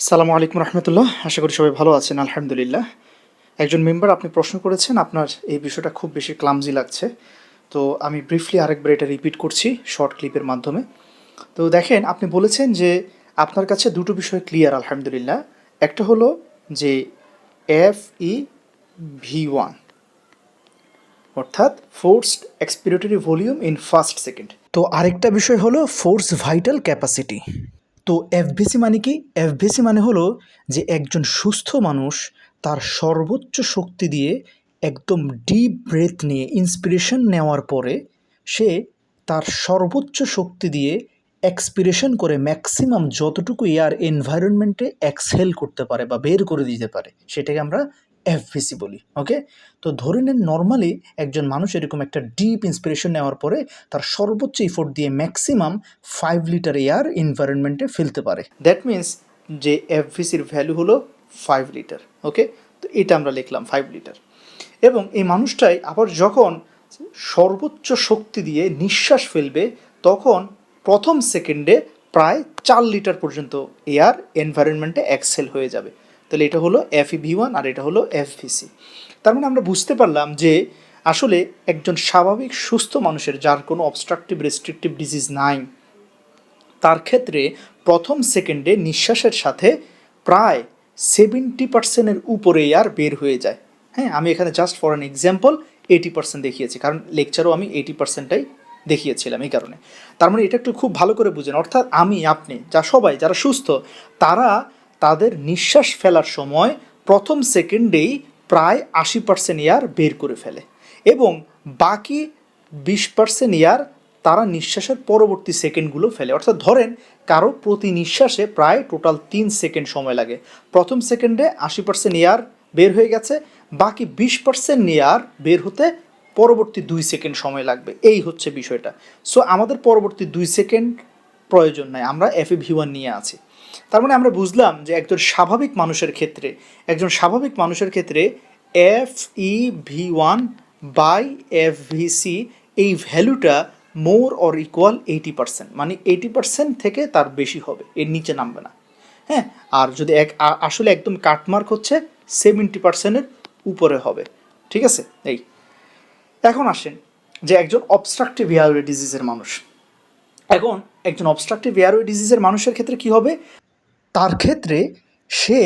সালামু আলাইকুম রহমতুল্লাহ। আশা করি সবাই ভালো আছেন, আলহামদুলিল্লাহ। একজন মেম্বার আপনি প্রশ্ন করেছেন, আপনার এই বিষয়টা খুব বেশি ক্লামজি লাগছে। তো আমি ব্রিফলি আরেকবার এটা রিপিট করছি শর্ট ক্লিপের মাধ্যমে। তো দেখেন, আপনি বলেছেন যে আপনার কাছে দুটো বিষয় ক্লিয়ার আলহামদুলিল্লাহ। একটা হলো যে এফ ই ভি ওয়ান অর্থাৎ forced expiratory volume in first second তো আরেকটা বিষয় হলো ফোর্স ভাইটাল ক্যাপাসিটি তো এফভিসি মানে কি? এফভিসি মানে হলো যে একজন সুস্থ মানুষ তার সর্বোচ্চ শক্তি দিয়ে একদম ডিপ ব্রেথ নিয়ে ইন্সপিরেশন নেওয়ার পরে সে তার সর্বোচ্চ শক্তি দিয়ে এক্সপিরেশন করে ম্যাক্সিমাম যতটুকু এয়ার এনভায়রনমেন্টে এক্সহেল করতে পারে বা বের করে দিতে পারে, সেটাকে আমরা এফভিসি বলি ওকে তো ধরে নেন নর্মালি একজন মানুষ এরকম একটা ডিপ ইন্সপিরেশন নেওয়ার পরে তার সর্বোচ্চ ইফোর্ট দিয়ে ম্যাক্সিমাম ফাইভ লিটার এয়ার এনভায়রনমেন্টে ফেলতে পারে। দ্যাট মিন্স যে এফভিসির ভ্যালু হলো ফাইভ লিটার ওকে তো এটা আমরা লিখলাম ফাইভ লিটার এবং এই মানুষটাই আবার যখন সর্বোচ্চ শক্তি দিয়ে নিঃশ্বাস ফেলবে, তখন প্রথম সেকেন্ডে প্রায় চার লিটার পর্যন্ত এয়ার এনভায়রনমেন্টে এক্সেল হয়ে যাবে। তাহলে এটা হলো এফ ভি ওয়ান আর এটা হলো এফ ভি সি তার মানে আমরা বুঝতে পারলাম যে আসলে একজন স্বাভাবিক সুস্থ মানুষের যার কোনো অবস্ট্রাকটিভ রেস্ট্রিকটিভ ডিজিজ নাই, তার ক্ষেত্রে প্রথম সেকেন্ডে নিঃশ্বাসের সাথে প্রায় সেভেন্টি পার্সেন্টের উপরে আর বের হয়ে যায়। হ্যাঁ আমি এখানে just for an example eighty percent দেখিয়েছি, কারণ লেকচারও আমি এইটি পার্সেন্টটাই দেখিয়েছিলাম এই কারণে। তার মানে এটা একটু খুব ভালো করে বুঝেন। অর্থাৎ আমি, আপনি, যা সবাই, যারা সুস্থ, তারা তাদের নিঃশ্বাস ফেলার সময় প্রথম সেকেন্ডেই প্রায় আশি পার্সেন্ট এয়ার বের করে ফেলে এবং বাকি বিশ পার্সেন্ট এয়ার তারা নিঃশ্বাসের পরবর্তী সেকেন্ডগুলো ফেলে। অর্থাৎ ধরেন কারও প্রতি নিঃশ্বাসে প্রায় টোটাল তিন সেকেন্ড সময় লাগে। প্রথম সেকেন্ডে আশি পার্সেন্ট এয়ার বের হয়ে গেছে, বাকি বিশ পার্সেন্ট এয়ার বের হতে পরবর্তী দুই সেকেন্ড সময় লাগবে। এই হচ্ছে বিষয়টা। সো আমাদের পরবর্তী দুই সেকেন্ড প্রয়োজন নাই, আমরা এফ ভি ওয়ান নিয়ে আছি। তার মানে আমরা বুঝলাম যে একজন স্বাভাবিক মানুষের ক্ষেত্রে, একজন স্বাভাবিক মানুষের ক্ষেত্রে F E V one by F V C এই ভ্যালুটা more or equal eighty percent মানে এইটি পার্সেন্ট থেকে তার বেশি হবে, এর নিচে নামবে না। হ্যাঁ আর যদি এক আসলে একদম কাটমার্ক হচ্ছে সেভেন্টি পার্সেন্টের উপরে হবে, ঠিক আছে? এই। এখন আসেন যে একজন অবস্ট্রাকটিভ এয়ারওয়ে ডিজিজের মানুষ। এখন একজন অবস্ট্রাকটিভ এয়ারওয়ে ডিজিজের মানুষের ক্ষেত্রে কি হবে? তার ক্ষেত্রে সে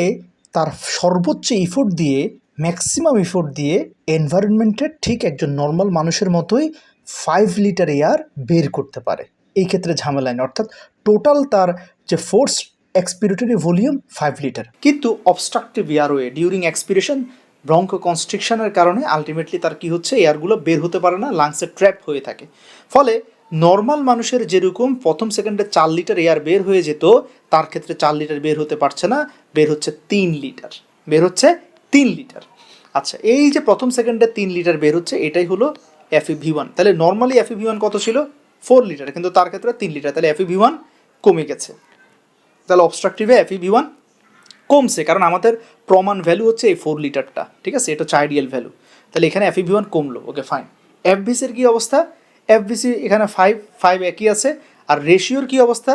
তার সর্বোচ্চ ইফোর্ট দিয়ে ম্যাক্সিমাম ইফোর্ট দিয়ে এনভায়রনমেন্টের ঠিক একজন নর্মাল মানুষের মতোই ফাইভ লিটার এয়ার বের করতে পারে। এই ক্ষেত্রে ঝামেলা নেই। অর্থাৎ টোটাল তার যে force expiratory volume five litre কিন্তু অবস্ট্রাকটিভ এয়ারওয়ে ডিউরিং এক্সপিরেশন ব্রঙ্ক কনস্ট্রিকশনের কারণে আলটিমেটলি তার কি হচ্ছে? এয়ারগুলো বের হতে পারে না লাংসে ট্র্যাপ হয়ে থাকে। ফলে নর্মাল মানুষের যেরকম প্রথম সেকেন্ডে চার লিটার এয়ার বের হয়ে যেত, তার ক্ষেত্রে চার লিটার বের হতে পারছে না, বের হচ্ছে তিন লিটার, বের হচ্ছে তিন লিটার। আচ্ছা এই যে প্রথম সেকেন্ডে তিন লিটার বের হচ্ছে, এটাই হলো এফি ভি ওয়ান তাহলে নর্মালি এফি ভি ওয়ান কত ছিল? ফোর লিটার, কিন্তু তার ক্ষেত্রে তিন লিটার, তাহলে এফি ভি ওয়ান কমে গেছে। তাহলে অবস্ট্রাকটিভে এফি ভি ওয়ান কমছে, কারণ আমাদের প্রমাণ ভ্যালু হচ্ছে এই ফোর লিটারটা, ঠিক আছে? এটা হচ্ছে আইডিয়াল ভ্যালু তাহলে এখানে এফ ভি ওয়ান কমলো ওকে ফাইন এফবিসির কী অবস্থা? এফবিসি এখানে ফাইভ ফাইভ একই আছে। আর রেশিওর কী অবস্থা?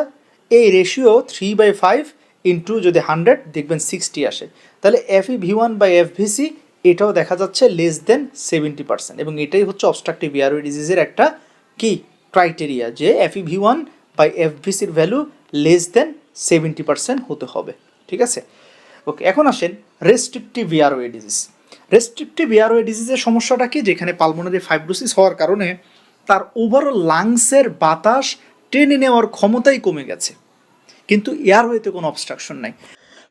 এই ratio three by five into যদি হান্ড্রেড দেখবেন সিক্সটি আসে। তাহলে F V one by FVC এটাও দেখা যাচ্ছে লেস দেন সেভেন্টি পার্সেন্ট এবং এটাই হচ্ছে অবস্ট্রাকটিভ এয়ারওয়ে ডিজিজের একটা কি ক্রাইটেরিয়া যে F V one by এফভিসির value less than seventy percent হতে হবে। ঠিক আছে? ওকে এখন আসেন restrictive airway disease restrictive airway ডিজিজের সমস্যাটা কি? যেখানে পালমোনারি ফাইব্রোসিস হওয়ার কারণে তার ওভারঅল লাংসের বাতাস টেনে নেওয়ার ক্ষমতাই কমে গেছে। কিন্তু এয়ারওয়েতে কোনো অবস্ট্রাকশন নাই।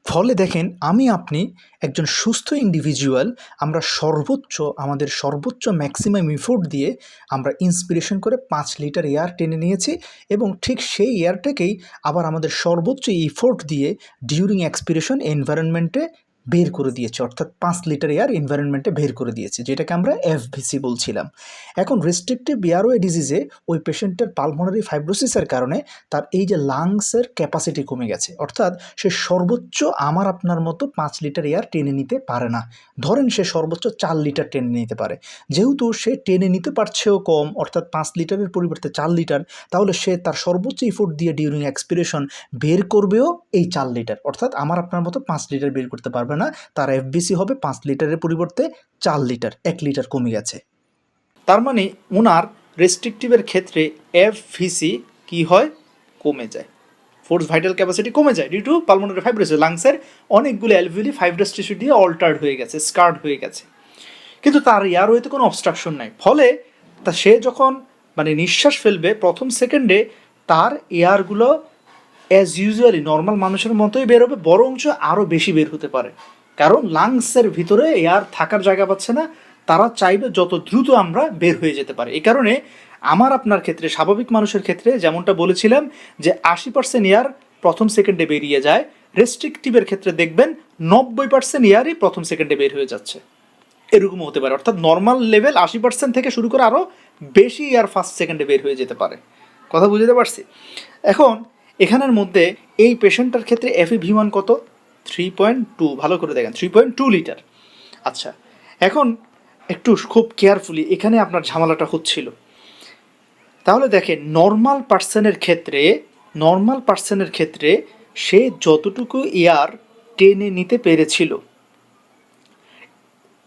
ফলে দেখেন, আমি আপনি একজন সুস্থ ইন্ডিভিজুয়াল আমরা সর্বোচ্চ, আমাদের সর্বোচ্চ ম্যাক্সিমাম ইফোর্ট দিয়ে আমরা ইন্সপিরেশন করে পাঁচ লিটার এয়ার টেনে নিয়েছি এবং ঠিক সেই এয়ারটাকেই আবার আমাদের সর্বোচ্চ ইফোর্ট দিয়ে ডিউরিং এক্সপিরেশন এনভায়রনমেন্টে বের করে দিয়েছে, অর্থাৎ পাঁচ লিটার এয়ার এনভায়রনমেন্টে বের করে দিয়েছে, যেটাকে আমরা এফভিসি বলছিলাম। এখন রেস্ট্রিক্টিভ বিয়ারওয়ে ডিজিজে ওই পেশেন্টের পালমোনারি ফাইব্রোসিসের কারণে তার এই যে লাংসের ক্যাপাসিটি কমে গেছে, অর্থাৎ সে সর্বোচ্চ আমার আপনার মতো পাঁচ লিটার এয়ার টেনে নিতে পারে না। ধরেন সে সর্বোচ্চ চার লিটার টেনে নিতে পারে। যেহেতু সে টেনে নিতে পারছেও কম, অর্থাৎ পাঁচ লিটারের পরিবর্তে চার লিটার, তাহলে সে তার সর্বোচ্চ ইফোর্ট দিয়ে ডিউরিং এক্সপিরেশন বের করবেও এই চার লিটার, অর্থাৎ আমার আপনার মতো পাঁচ লিটার বের করতে পারবে না, তার এফবিসি হবে পাঁচ লিটারের পরিবর্তে চার লিটার, এক লিটার কমে গেছে। তার মানে ওনার রেস্ট্রিকটিভের ক্ষেত্রে এফভিসি কি হয়? কমে যায়। ফোর্স ভাইটাল ক্যাপাসিটি কমে যায় ডিউ টু পালমোনারি ফাইব্রোসিস লাংসের অনেকগুলো অ্যালভিওলি ফাইব্রাস টিস্যু দিয়ে অল্টার্ড হয়ে গেছে স্কার্ড হয়ে গেছে। কিন্তু তার এয়ারওয়েতে কোনো অবস্ট্রাকশন নাই। ফলে তা সে যখন মানে নিঃশ্বাস ফেলবে প্রথম সেকেন্ডে তার এয়ারগুলো অ্যাজ ইউজুয়ালি নর্মাল মানুষের মতোই বেরোবে বরঞ্চ আরও বেশি বের হতে পারে। কারণ লাংসের ভিতরে এয়ার থাকার জায়গা পাচ্ছে না, তারা চাইবে যত দ্রুত আমরা বের হয়ে যেতে পারি। এই কারণে আমার আপনার ক্ষেত্রে, স্বাভাবিক মানুষের ক্ষেত্রে যেমনটা বলেছিলাম যে আশি পার্সেন্ট এয়ার প্রথম সেকেন্ডে বেরিয়ে যায় রেস্ট্রিকটিভের ক্ষেত্রে দেখবেন নব্বই পার্সেন্ট এয়ারই প্রথম সেকেন্ডে বের হয়ে যাচ্ছে। এরকম হতে পারে। অর্থাৎ নর্মাল লেভেল আশি পার্সেন্ট থেকে শুরু করে আরও বেশি এয়ার ফার্স্ট সেকেন্ডে বের হয়ে যেতে পারে। কথা বুঝতে পারছি? এখন এখানের মধ্যে এই পেশেন্টটার ক্ষেত্রে এফি ভি ওয়ান কত? থ্রি পয়েন্ট টু ভালো করে দেখেন থ্রি পয়েন্ট টু লিটার আচ্ছা এখন একটু খুব কেয়ারফুলি এখানে আপনার ঝামেলাটা হচ্ছিল। তাহলে দেখেন নর্মাল পার্সনের ক্ষেত্রে নর্মাল পার্সনের ক্ষেত্রে সে যতটুকু এয়ার টেনে নিতে পেরেছিল,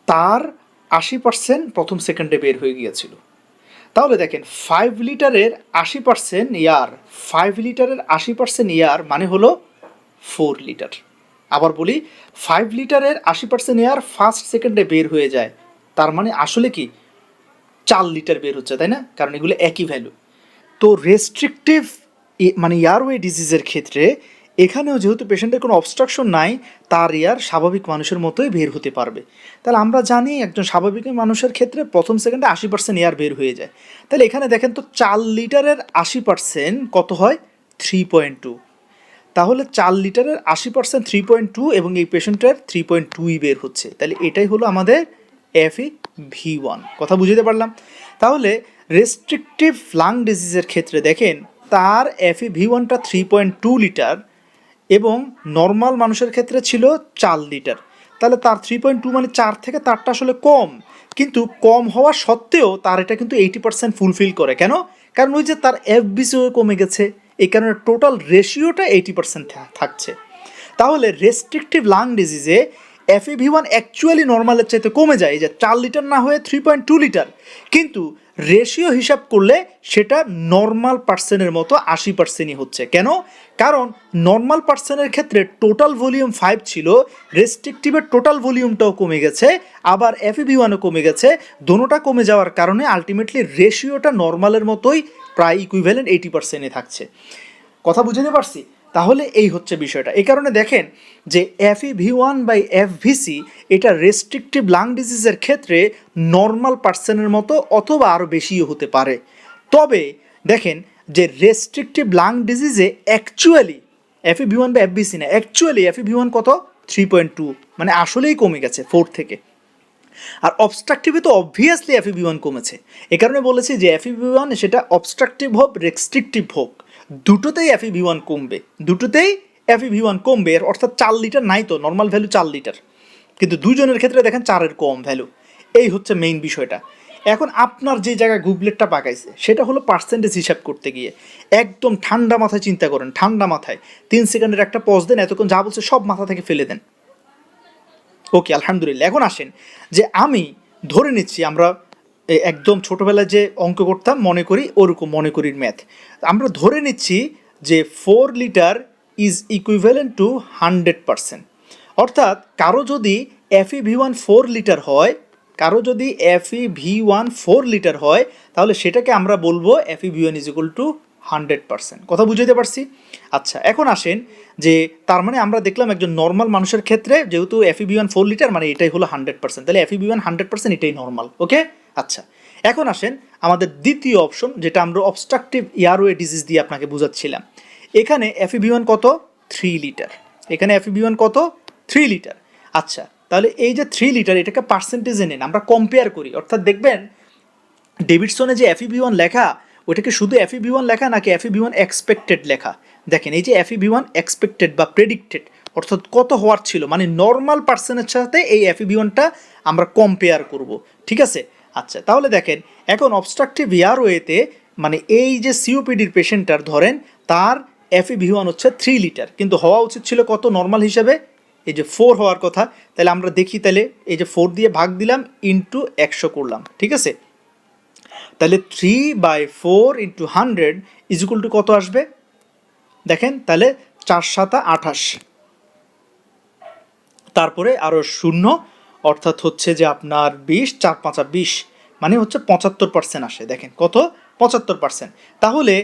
তার আশি পার্সেন্ট প্রথম সেকেন্ডে বের হয়ে গিয়েছিল। তাহলে দেখেন ফাইভ লিটারের আশি পার্সেন্ট ইয়ার ফাইভ লিটারের আশি পার্সেন্ট ইয়ার মানে হলো ফোর লিটার আবার বলি ফাইভ লিটারের আশি পার্সেন্ট এয়ার ফার্স্ট সেকেন্ডে বের হয়ে যায়। তার মানে আসলে কি? চার লিটার বের হচ্ছে, তাই না? কারণ এগুলো একই ভ্যালু তো রেস্ট্রিকটিভ মানে এয়ারওয়ে ডিজিজের ক্ষেত্রে এখানেও যেহেতু পেশেন্টের কোনো অবস্ট্রাকশন নাই তার এয়ার স্বাভাবিক মানুষের মতোই বের হতে পারবে। তাহলে আমরা জানি একজন স্বাভাবিক মানুষের ক্ষেত্রে প্রথম সেকেন্ডে আশি পার্সেন্ট এয়ার বের হয়ে যায়। তাহলে এখানে দেখেন তো চার লিটারের আশি পার্সেন্ট কত হয়? থ্রি পয়েন্ট টু তাহলে চার লিটারের আশি পার্সেন্ট থ্রি পয়েন্ট টু এবং এই পেশেন্টের থ্রি পয়েন্ট টুই বের হচ্ছে। তাহলে এটাই হলো আমাদের এফি ভি ওয়ান কথা বুঝতে পারলাম? তাহলে রেস্ট্রিকটিভ লাং ডিজিজের ক্ষেত্রে দেখেন, তার এফি ভি ওয়ানটা থ্রি পয়েন্ট টু লিটার এবং নর্মাল মানুষের ক্ষেত্রে ছিল চার লিটার তাহলে তার থ্রি পয়েন্ট টু মানে চার থেকে তারটা আসলে কম। কিন্তু কম হওয়া সত্ত্বেও তার এটা কিন্তু এইটি পার্সেন্ট ফুলফিল করে। কেন? কারণ ওই যে তার এফ এফবিসিও কমে গেছে এই কারণে টোটাল রেশিওটা এইটি পার্সেন্ট থাকছে। তাহলে রেস্ট্রিকটিভ লাং ডিজিজে এফএভি ওয়ান অ্যাকচুয়ালি নর্মালের চাইতে কমে যায়, যে চার লিটার না হয়ে থ্রি পয়েন্ট টু লিটার কিন্তু রেশিও হিসাব করলে সেটা নর্মাল পার্সেন্টের মতো আশি পার্সেন্টই হচ্ছে। কেন? কারণ নর্মাল পার্সেন্টের ক্ষেত্রে টোটাল ভলিউম ফাইভ ছিল রেস্ট্রিকটিভের টোটাল ভলিউমটাও কমে গেছে, আবার এফএভি ওয়ানও কমে গেছে। দোনোটা কমে যাওয়ার কারণে আলটিমেটলি রেশিওটা নর্মালের মতোই প্রায় ইকুইভ্যালেন্ট এইটি পার্সেন্টে থাকছে। কথা বুঝতে পারছি? তাহলে এই হচ্ছে বিষয়টা। এই কারণে দেখেন যে F E V one by F VC এটা রেস্ট্রিকটিভ লাং ডিজিজের ক্ষেত্রে নর্মাল পার্সনের মতো অথবা আরও বেশিও হতে পারে। তবে দেখেন যে restrictive lung ডিজিজে actually F E V one বা এফ ভিসি না actually F E V one কত? থ্রি পয়েন্ট টু মানে আসলেই কমে গেছে ফোর থেকে। আর অবস্ট্রাকটিভে তো অবভিয়াসলি এফইবি ওয়ান কমেছে। এ কারণে বলেছি যে এফইবি ওয়ান সেটা অবস্ট্রাকটিভ হোক রেস্ট্রিকটিভ হোক। দুটোতেই এফইবি ওয়ান কমবে। দুটোতেই এফইবি ওয়ান কমবে অর্থাৎ চার লিটার নাই তো নর্মাল ভ্যালু চার লিটার কিন্তু দুজনের ক্ষেত্রে দেখেন চারের কম ভ্যালু এই হচ্ছে মেইন বিষয়টা। এখন আপনার যে জায়গায় গুবলেটটা পাকাইছে, সেটা হলো পার্সেন্টেজ হিসাব করতে গিয়ে। একদম ঠান্ডা মাথায় চিন্তা করেন, ঠান্ডা মাথায়। তিন সেকেন্ডের একটা পজ দেন, এতক্ষণ যা বলছে সব মাথা থেকে ফেলে দেন। ওকে আলহামদুলিল্লাহ। এখন আসেন যে আমি ধরে নিচ্ছি আমরা একদম ছোটোবেলায় যে অঙ্ক করতাম, মনে করি ওরকম, মনে করির ম্যাথ আমরা ধরে নিচ্ছি যে four litre is equivalent to hundred percent অর্থাৎ কারও যদি FE V one four litre হয়, কারও যদি FE V one four litre হয়, তাহলে সেটাকে আমরা বলব FE V one is equal to hundred percent কথা বুঝাইতে পারছি? আচ্ছা এখন আসেন যে তার মানে আমরা দেখলাম একজন নর্মাল মানুষের ক্ষেত্রে যেহেতু এফইবি ওয়ান ফোর লিটার মানে এটাই হলো হান্ড্রেড পার্সেন্ট তাহলে এফইবি ওয়ান হান্ড্রেড পার্সেন্ট এটাই নর্মাল ওকে আচ্ছা এখন আসেন আমাদের দ্বিতীয় অপশন যেটা আমরা অবস্ট্রাকটিভ এয়ারওয়ে ডিজিজ দিয়ে আপনাকে বুঝাচ্ছিলাম। এখানে ওয়ান কত? থ্রি লিটার এখানে ওয়ান কত? থ্রি লিটার আচ্ছা তাহলে এই যে থ্রি লিটার এটাকে পার্সেন্টেজে নেন, আমরা কম্পেয়ার করি। অর্থাৎ দেখবেন ডেভিডসনে যে এফি ভি ওয়ান লেখা ওটাকে শুধু এফি ভি ওয়ান লেখা নাকি এফি ভি ওয়ান এক্সপেক্টেড লেখা? দেখেন, এই যে এফি ভি ওয়ান এক্সপেক্টেড বা প্রেডিক্টেড অর্থাৎ কত হওয়ার ছিল? মানে নর্মাল পার্সনের সাথে এই এফি ভি ওয়ানটা আমরা কম্পেয়ার করব। ঠিক আছে? আচ্ছা তাহলে দেখেন, এখন অবস্ট্রাকটিভ ইয়ারওয়েতে মানে এই যে সিওপিডির পেশেন্টটার ধরেন, তার এফি ভি ওয়ান হচ্ছে থ্রি লিটার কিন্তু হওয়া উচিত ছিল কত নর্মাল হিসাবে? এই যে ফোর হওয়ার কথা, তাহলে আমরা দেখি, তাহলে এই যে ফোর দিয়ে ভাগ দিলাম ইন্টু একশো করলাম, ঠিক আছে? তাহলে three by four into hundred equal to কত আসবে? দেখেন, তাহলে চার সাতা আঠাশ। তারপরে আরও শূন্য অর্থাৎ হচ্ছে যে আপনার বিশ, চার পাঁচা বিশ মানে হচ্ছে পঁচাত্তর পার্সেন্ট আসে। দেখেন কত? পঁচাত্তর পার্সেন্ট তাহলে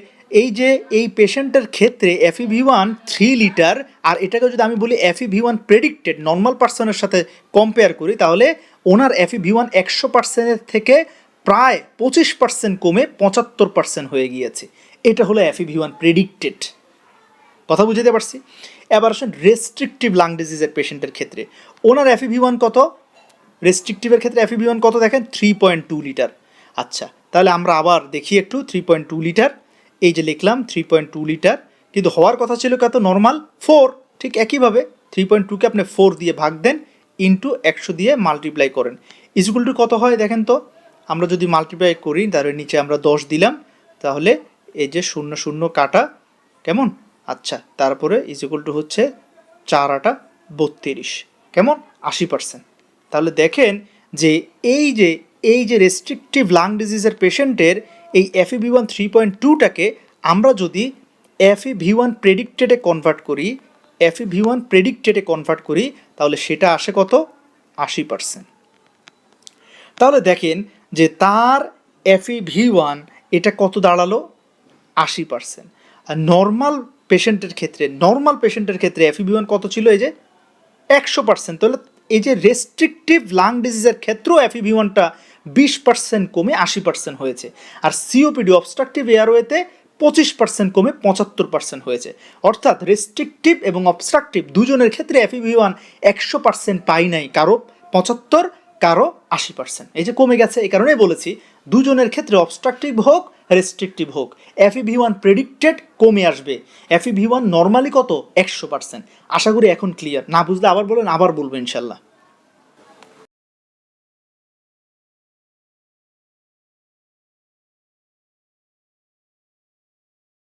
এই যে এই পেশেন্টের ক্ষেত্রে FE V one three litre আর এটাকে যদি আমি বলি F V one predicted normal পার্সনের সাথে কম্পেয়ার করি, তাহলে ওনার এফি ভি ওয়ান একশো পার্সেন্টের থেকে প্রায় পঁচিশ পার্সেন্ট কমে পঁচাত্তর পার্সেন্ট হয়ে গিয়েছে। এটা হলো এফি ভি ওয়ান প্রেডিক্টেড কথা বুঝতে পারছি? এবার আসেন রেস্ট্রিকটিভ লাং ডিজিজের পেশেন্টের ক্ষেত্রে। ওনার এফিভি ওয়ান কত? রেস্ট্রিকটিভের ক্ষেত্রে এফিভি ওয়ান কত দেখেন? থ্রি পয়েন্ট টু লিটার আচ্ছা তাহলে আমরা আবার দেখি একটু থ্রি পয়েন্ট টু লিটার এই যে লিখলাম থ্রি পয়েন্ট টু লিটার কিন্তু হওয়ার কথা ছিল কত নর্মাল ফোর ঠিক একইভাবে থ্রি পয়েন্ট টুকে আপনি ফোর দিয়ে ভাগ দেন ইন্টু একশো দিয়ে মাল্টিপ্লাই করেন। ইজুকুল টু কত হয় দেখেন তো? আমরা যদি মাল্টিপ্লাই করি, তাহলে নিচে আমরা দশ দিলাম, তাহলে এই যে শূন্য শূন্য কাটা, কেমন? আচ্ছা তারপরে ইজিকুল টু হচ্ছে চার আটা বত্রিশ, কেমন? আশি পার্সেন্ট তাহলে দেখেন যে এই যে এই যে রেস্ট্রিকটিভ লাং ডিজিজের পেশেন্টের এই FE V one three point টুটাকে আমরা যদি এফি ভি ওয়ান প্রেডিক্টেডে কনভার্ট করি এফি ভি ওয়ান প্রেডিক্টেডে কনভার্ট করি, তাহলে সেটা আসে কত? আশি পার্সেন্ট তাহলে দেখেন যে তার এফি ভি ওয়ান এটা কত দাঁড়াল? আশি পার্সেন্ট আর নর্মাল পেশেন্টের ক্ষেত্রে নর্মাল পেশেন্টের ক্ষেত্রে এফিবি ওয়ান কত ছিল এই যে? একশো পার্সেন্ট তাহলে এই যে রেস্ট্রিকটিভ লাং ডিজিজের ক্ষেত্রেও এফিবি ওয়ানটা বিশ পার্সেন্ট কমে আশি পার্সেন্ট হয়েছে। আর সিওপিডি অবস্ট্রাকটিভ এয়ারওয়েতে পঁচিশ পার্সেন্ট কমে পঁচাত্তর পার্সেন্ট হয়েছে। অর্থাৎ রেস্ট্রিকটিভ এবং অবস্ট্রাকটিভ দুজনের ক্ষেত্রে এফিবি ওয়ান একশো পার্সেন্ট পাই নাই, কারও পঁচাত্তর, কারও আশি পার্সেন্ট এই যে কমে গেছে, এই কারণেই বলেছি, দুজনের ক্ষেত্রে অবস্ট্রাকটিভ হোক রেস্ট্রিকটিভ হোক। এফ ইভি ওয়ান প্রেডিক্টেড কমে আসবে। এফ ভি ওয়ান নর্মালি কত? একশো পার্সেন্ট আশা করি এখন ক্লিয়ার না বুঝলে আবার বলেন আবার বলব ইনশাল্লাহ।